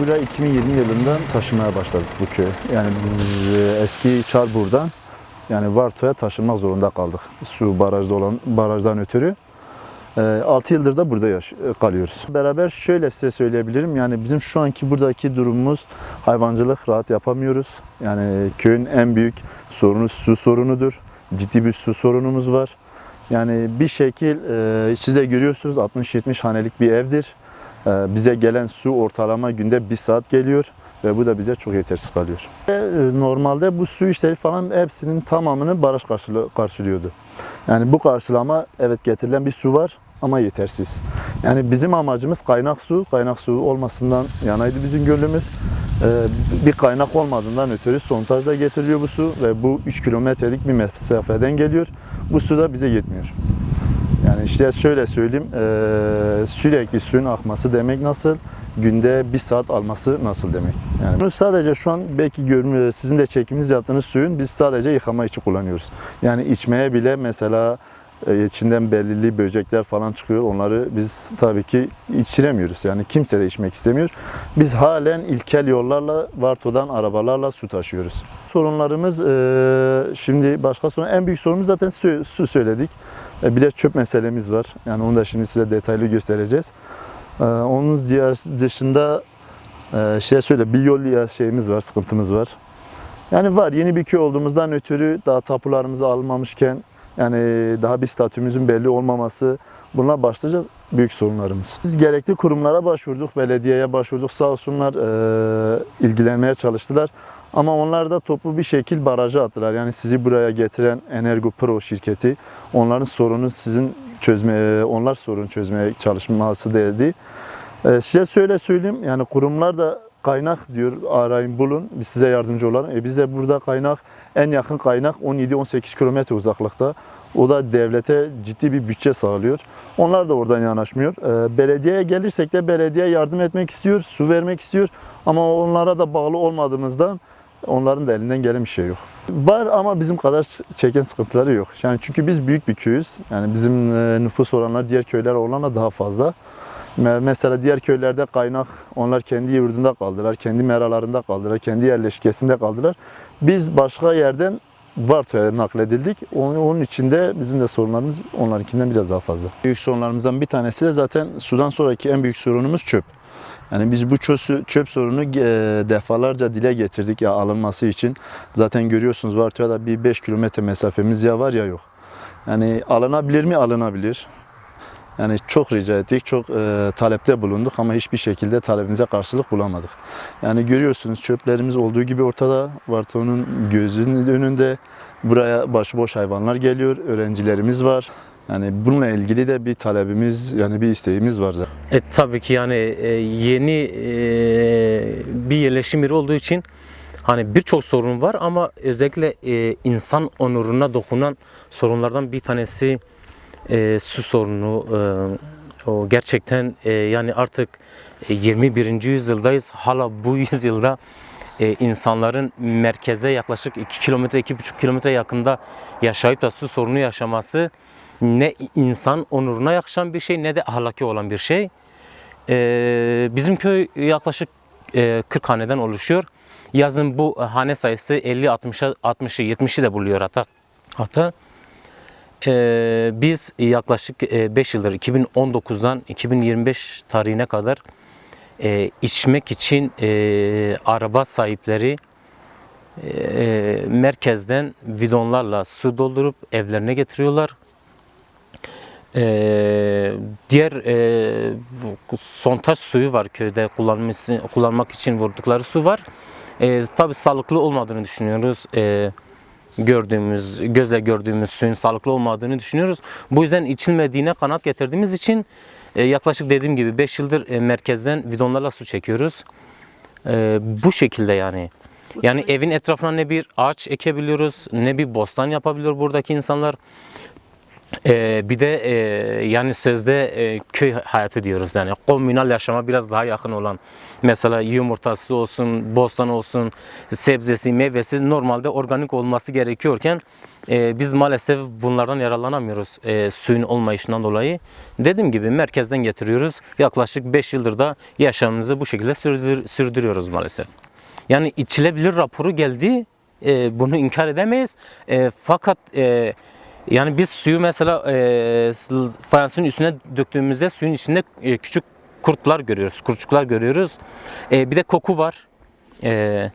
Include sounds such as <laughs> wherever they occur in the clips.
buraya 2020 yılından taşımaya başladık bu köye. Yani biz e, eski Çarbur'dan yani Varto'ya taşınmak zorunda kaldık. Su barajda olan barajdan ötürü. 6 yıldır da burada yaş- e, kalıyoruz. Beraber şöyle size söyleyebilirim. Yani bizim şu anki buradaki durumumuz hayvancılık rahat yapamıyoruz. Yani köyün en büyük sorunu su sorunudur. Ciddi bir su sorunumuz var. Yani bir şekil e, siz de görüyorsunuz 60-70 hanelik bir evdir. E, bize gelen su ortalama günde bir saat geliyor ve bu da bize çok yetersiz kalıyor. E, normalde bu su işleri falan hepsinin tamamını baraj karşılı- karşılıyordu. Yani bu karşılama evet getirilen bir su var ama yetersiz. Yani bizim amacımız kaynak su. Kaynak su olmasından yanaydı bizim gölümüz. Ee, bir kaynak olmadığından ötürü sontajda getiriliyor bu su ve bu 3 kilometrelik bir mesafeden geliyor. Bu su da bize yetmiyor. Yani işte şöyle söyleyeyim, eee, sürekli suyun akması demek nasıl, günde bir saat alması nasıl demek. Yani bunu sadece şu an belki görmüyor, sizin de çekiminiz yaptığınız suyun biz sadece yıkama için kullanıyoruz. Yani içmeye bile mesela e, içinden belirli böcekler falan çıkıyor. Onları biz tabii ki içiremiyoruz. Yani kimse de içmek istemiyor. Biz halen ilkel yollarla Varto'dan arabalarla su taşıyoruz. Sorunlarımız e, şimdi başka sorun en büyük sorunumuz zaten su, su söyledik. E, Bir de çöp meselemiz var. Yani onu da şimdi size detaylı göstereceğiz. E, Onun dışında e, şey söyle bir yol ya şeyimiz var, sıkıntımız var. Yani var yeni bir köy olduğumuzdan ötürü daha tapularımızı almamışken yani daha bir statümüzün belli olmaması bunlar başlıca büyük sorunlarımız. Biz gerekli kurumlara başvurduk, belediyeye başvurduk. Sağ olsunlar e, ilgilenmeye çalıştılar. Ama onlar da topu bir şekil baraja attılar. Yani sizi buraya getiren Energo Pro şirketi onların sorunu sizin çözmeye, onlar sorun çözmeye çalışması dedi. E, size şöyle söyleyeyim yani kurumlar da kaynak diyor arayın bulun biz size yardımcı olalım. E biz de burada kaynak en yakın kaynak 17-18 kilometre uzaklıkta. O da devlete ciddi bir bütçe sağlıyor. Onlar da oradan yanaşmıyor. E, belediyeye gelirsek de belediye yardım etmek istiyor, su vermek istiyor. Ama onlara da bağlı olmadığımızdan onların da elinden gelen bir şey yok. Var ama bizim kadar çeken sıkıntıları yok. Yani çünkü biz büyük bir köyüz. Yani bizim e, nüfus oranları diğer köyler oranla daha fazla. Me- Mesela diğer köylerde kaynak onlar kendi yurdunda kaldılar, kendi meralarında kaldılar, kendi yerleşkesinde kaldılar. Biz başka yerden Varto'ya nakledildik. Onun, onun için de bizim de sorunlarımız onlarınkinden biraz daha fazla. Büyük sorunlarımızdan bir tanesi de zaten sudan sonraki en büyük sorunumuz çöp. Yani biz bu çöp, çöp sorunu defalarca dile getirdik ya alınması için. Zaten görüyorsunuz Varto'ya bir 5 kilometre mesafemiz ya var ya yok. Yani alınabilir mi? Alınabilir. Yani çok rica ettik, çok e, talepte bulunduk ama hiçbir şekilde talebimize karşılık bulamadık. Yani görüyorsunuz çöplerimiz olduğu gibi ortada, Varto'nun gözünün önünde. Buraya başıboş hayvanlar geliyor, öğrencilerimiz var. Yani bununla ilgili de bir talebimiz, yani bir isteğimiz var zaten. E, tabii ki yani e, yeni e, bir yerleşim yeri olduğu için hani birçok sorun var ama özellikle e, insan onuruna dokunan sorunlardan bir tanesi e, su sorunu. E, o gerçekten e, yani artık e, 21. yüzyıldayız. Hala bu <laughs> yüzyılda e, insanların merkeze yaklaşık 2 kilometre, 2,5 kilometre yakında yaşayıp da su sorunu yaşaması ne insan onuruna yakışan bir şey ne de ahlaki olan bir şey. Ee, bizim köy yaklaşık e, 40 haneden oluşuyor. Yazın bu hane sayısı 50 60'a 60'ı 70'i de buluyor hatta. Hatta Ee, biz yaklaşık 5 yıldır 2019'dan 2025 tarihine kadar e, içmek için e, araba sahipleri e, merkezden bidonlarla su doldurup evlerine getiriyorlar. Ee, diğer e, sontaj suyu var köyde kullanması, kullanmak için vurdukları su var. Ee, tabii sağlıklı olmadığını düşünüyoruz. Ee, gördüğümüz, göze gördüğümüz suyun sağlıklı olmadığını düşünüyoruz. Bu yüzden içilmediğine kanaat getirdiğimiz için e, yaklaşık dediğim gibi 5 yıldır e, merkezden bidonlarla su çekiyoruz. Ee, bu şekilde yani. Yani evin etrafına ne bir ağaç ekebiliyoruz, ne bir bostan yapabiliyor buradaki insanlar. Ee, bir de e, yani sözde e, köy hayatı diyoruz yani komünal yaşama biraz daha yakın olan mesela yumurtası olsun, bostan olsun, sebzesi, meyvesi normalde organik olması gerekiyorken e, biz maalesef bunlardan yararlanamıyoruz e, suyun olmayışından dolayı. Dediğim gibi merkezden getiriyoruz. Yaklaşık 5 yıldır da yaşamımızı bu şekilde sürdür- sürdürüyoruz maalesef. Yani içilebilir raporu geldi. E, bunu inkar edemeyiz. E, fakat e, yani biz suyu mesela e, fayansın üstüne döktüğümüzde suyun içinde e, küçük kurtlar görüyoruz, kurtçuklar görüyoruz. E, bir de koku var. E,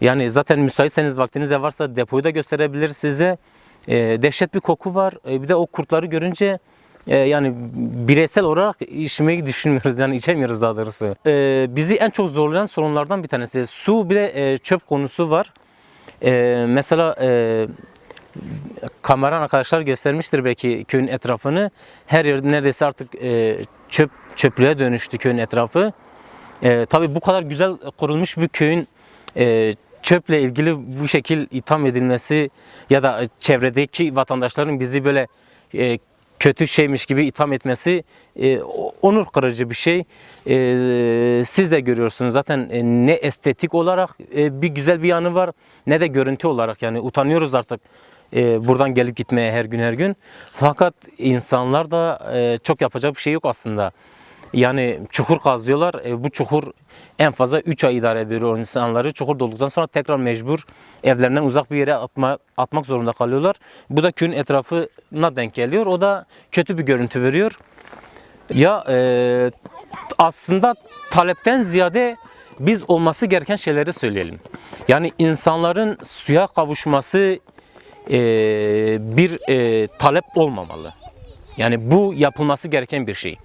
yani zaten müsaitseniz vaktiniz de varsa depoyu da gösterebilir size. E, dehşet bir koku var. E, bir de o kurtları görünce e, yani bireysel olarak içmeyi düşünmüyoruz yani içemiyoruz daha doğrusu. E, bizi en çok zorlayan sorunlardan bir tanesi su bir de e, çöp konusu var. E, mesela e, kameran arkadaşlar göstermiştir belki köyün etrafını. Her yer neredeyse artık e, çöp çöplüğe dönüştü köyün etrafı. E, tabii bu kadar güzel kurulmuş bir köyün e, çöple ilgili bu şekil itham edilmesi ya da çevredeki vatandaşların bizi böyle e, kötü şeymiş gibi itham etmesi e, onur kırıcı bir şey. E, siz de görüyorsunuz zaten e, ne estetik olarak e, bir güzel bir yanı var ne de görüntü olarak yani utanıyoruz artık e, buradan gelip gitmeye her gün her gün. Fakat insanlar da e, çok yapacak bir şey yok aslında. Yani çukur kazıyorlar. E, bu çukur en fazla 3 ay idare ediyor insanları. Çukur dolduktan sonra tekrar mecbur evlerinden uzak bir yere atma, atmak zorunda kalıyorlar. Bu da köyün etrafına denk geliyor. O da kötü bir görüntü veriyor. Ya e, aslında talepten ziyade biz olması gereken şeyleri söyleyelim. Yani insanların suya kavuşması e, bir e, talep olmamalı. Yani bu yapılması gereken bir şey.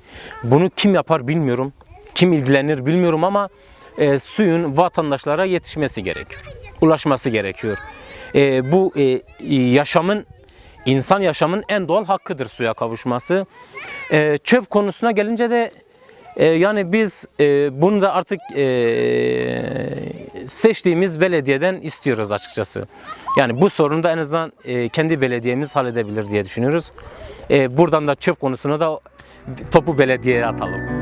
Bunu kim yapar bilmiyorum. Kim ilgilenir bilmiyorum ama e, suyun vatandaşlara yetişmesi gerekiyor. Ulaşması gerekiyor. E, bu e, yaşamın insan yaşamın en doğal hakkıdır suya kavuşması. E, çöp konusuna gelince de e, yani biz e, bunu da artık e, seçtiğimiz belediyeden istiyoruz açıkçası. Yani bu sorunu da en azından e, kendi belediyemiz halledebilir diye düşünüyoruz. E, buradan da çöp konusunu da topu belediyeye atalım.